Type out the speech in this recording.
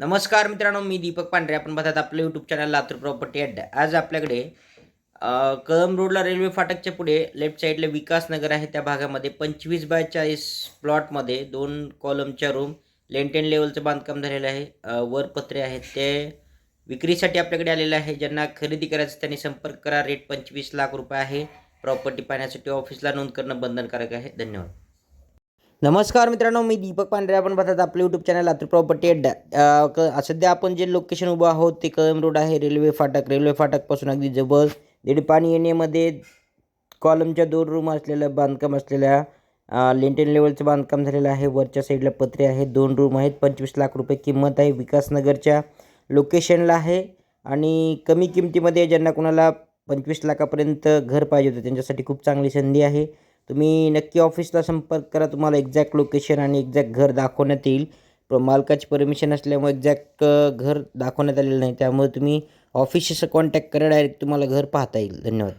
नमस्कार मित्रांनो मी दीपक पांढरे. आपण बघतात आपलं यूट्यूब चॅनल लातूर प्रॉपर्टी अड्डा. आज आपल्याकडे अ, रोडला रेल्वे फाटकच्या पुढे लेफ्ट साईडला विकास नगर आहे. त्या भागामध्ये पंचवीस बाय चाळीस प्लॉटमध्ये दोन कॉलमच्या रूम लेंटेन लेवलचं बांधकाम झालेलं आहे. वर पत्रे आहेत ते विक्रीसाठी आपल्याकडे आलेलं आहे. ज्यांना खरेदी करायचं त्यांनी संपर्क करा. रेट पंचवीस लाख रुपये आहे. प्रॉपर्टी पाहण्यासाठी ऑफिसला नोंद करणं बंधनकारक आहे. धन्यवाद. नमस्कार मित्रांनो मी दीपक पांढरे. आपण पाहतात आपलं यूट्यूब चॅनल लातूर प्रॉपर्टी अड्डा क सध्या आपण जे लोकेशन उभं आहोत ते कळम रोड आहे रेल्वे फाटक. रेल्वे फाटकपासून अगदी जवळ दीड पाणी येण्यामध्ये कॉलमच्या दोन रूम असलेलं बांधकाम असलेल्या लेंटेन लेवलचं बांधकाम झालेलं आहे. वरच्या साईडला पत्रे आहेत दोन रूम आहेत. पंचवीस लाख रुपये किंमत आहे विकासनगरच्या लोकेशनला आहे. आणि कमी किमतीमध्ये ज्यांना कोणाला पंचवीस लाखापर्यंत घर पाहिजे होतं त्यांच्यासाठी खूप चांगली संधी आहे. तुम्ही नक्की ऑफिसला संपर्क करा. तुम्हाला एक्झॅक्ट लोकेशन आणि एक्झॅक्ट घर दाखवण्यात येईल. मालकाची परमिशन असल्यामुळे एक्झॅक्ट घर दाखवण्यात आलेलं नाही. त्यामुळे तुम्ही ऑफिसशी कॉन्टॅक्ट करा. डायरेक्ट तुम्हाला घर पाहता येईल. धन्यवाद.